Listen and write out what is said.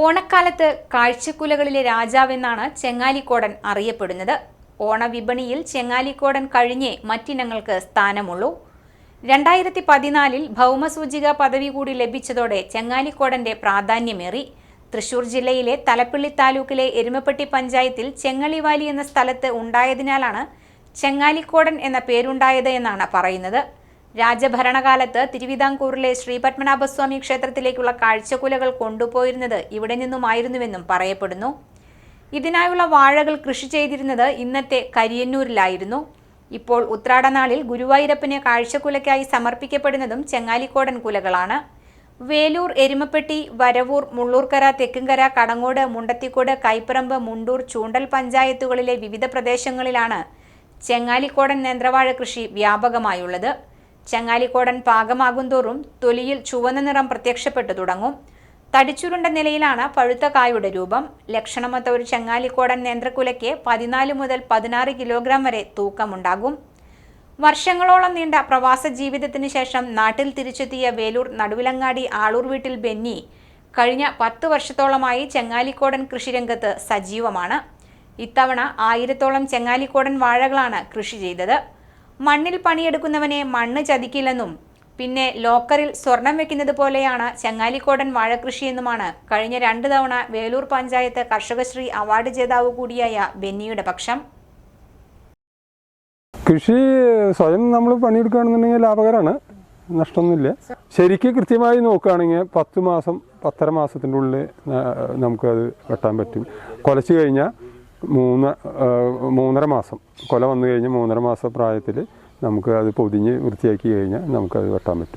ഓണക്കാലത്ത് കാഴ്ചക്കുലകളിലെ രാജാവെന്നാണ് ചെങ്ങാലിക്കോടൻ അറിയപ്പെടുന്നത്. ഓണവിപണിയിൽ ചെങ്ങാലിക്കോടൻ കഴിഞ്ഞേ മറ്റിനങ്ങൾക്ക് സ്ഥാനമുള്ളൂ. രണ്ടായിരത്തി പതിനാലിൽ ഭൗമസൂചിക പദവി കൂടി ലഭിച്ചതോടെ ചെങ്ങാലിക്കോടന്റെ പ്രാധാന്യമേറി. തൃശൂർ ജില്ലയിലെ തലപ്പിള്ളി താലൂക്കിലെ എരുമപ്പെട്ടി പഞ്ചായത്തിൽ ചെങ്ങളിവാലി എന്ന സ്ഥലത്ത് ഉണ്ടായതിനാലാണ് ചെങ്ങാലിക്കോടൻ എന്ന പേരുണ്ടായത് എന്നാണ് പറയുന്നത്. രാജഭരണകാലത്ത് തിരുവിതാംകൂറിലെ ശ്രീപത്മനാഭസ്വാമി ക്ഷേത്രത്തിലേക്കുള്ള കാഴ്ചക്കുലകൾ കൊണ്ടുപോയിരുന്നത് ഇവിടെ നിന്നുമായിരുന്നുവെന്നും പറയപ്പെടുന്നു. ഇതിനായുള്ള വാഴകൾ കൃഷി ചെയ്തിരുന്നത് ഇന്നത്തെ കരിയന്നൂരിലായിരുന്നു. ഇപ്പോൾ ഉത്രാടനാളിൽ ഗുരുവായൂരപ്പന് കാഴ്ചക്കുലയ്ക്കായി സമർപ്പിക്കപ്പെടുന്നതും ചെങ്ങാലിക്കോടൻ കുലകളാണ്. വേലൂർ എരുമപ്പെട്ടി വരവൂർ മുള്ളൂർക്കര തെക്കുംകര കടങ്ങോട് മുണ്ടത്തിക്കോട് കൈപ്പറമ്പ് മുണ്ടൂർ ചൂണ്ടൽ പഞ്ചായത്തുകളിലെ വിവിധ പ്രദേശങ്ങളിലാണ് ചെങ്ങാലിക്കോടൻ നേന്ത്രവാഴ കൃഷി വ്യാപകമായുള്ളത്. ചെങ്ങാലിക്കോടൻ പാകമാകുന്തോറും തൊലിയിൽ ചുവന്ന നിറം പ്രത്യക്ഷപ്പെട്ടു തുടങ്ങും. തടിച്ചുരുണ്ട നിലയിലാണ് പഴുത്ത കായുടെ രൂപം. ലക്ഷണമൊത്ത ഒരു ചങ്ങാലിക്കോടൻ നേന്ത്രക്കുലയ്ക്ക് പതിനാല് മുതൽ പതിനാറ് കിലോഗ്രാം വരെ തൂക്കമുണ്ടാകും. വർഷങ്ങളോളം നീണ്ട പ്രവാസ ജീവിതത്തിന് ശേഷം നാട്ടിൽ തിരിച്ചെത്തിയ വേലൂർ നടുവിലങ്ങാടി ആളൂർ വീട്ടിൽ ബെന്നി കഴിഞ്ഞ പത്ത് വർഷത്തോളമായി ചെങ്ങാലിക്കോടൻ കൃഷിരംഗത്ത് സജീവമാണ്. ഇത്തവണ ആയിരത്തോളം ചെങ്ങാലിക്കോടൻ വാഴകളാണ് കൃഷി ചെയ്തത്. മണ്ണിൽ പണിയെടുക്കുന്നവനെ മണ്ണ് ചതിക്കില്ലെന്നും പിന്നെ ലോക്കറിൽ സ്വർണം വെക്കുന്നത് പോലെയാണ് ചങ്ങാലിക്കോടൻ വാഴകൃഷിയെന്നുമാണ് കഴിഞ്ഞ രണ്ട് തവണ വേലൂർ പഞ്ചായത്ത് കർഷകശ്രീ അവാർഡ് ജേതാവ് കൂടിയായ ബെന്നിയുടെ പക്ഷം. കൃഷി സ്വയം നമ്മൾ പണിയെടുക്കുകയാണെന്നുണ്ടെങ്കിൽ ലാഭകരമാണ്. നഷ്ടമൊന്നുമില്ല. ശരിക്കും കൃത്യമായി നോക്കുകയാണെങ്കിൽ പത്ത് മാസം പത്തര മാസത്തിന്റെ ഉള്ളിൽ നമുക്കത് വെട്ടാൻ പറ്റും. കൊലച്ച് കഴിഞ്ഞാൽ മൂന്ന് മൂന്നര മാസം. കൊല വന്നു കഴിഞ്ഞ് മൂന്നര മാസം പ്രായത്തിൽ നമുക്ക് അത് പൊതിഞ്ഞ് വൃത്തിയാക്കി കഴിഞ്ഞാൽ നമുക്കത് വെട്ടാൻ പറ്റും.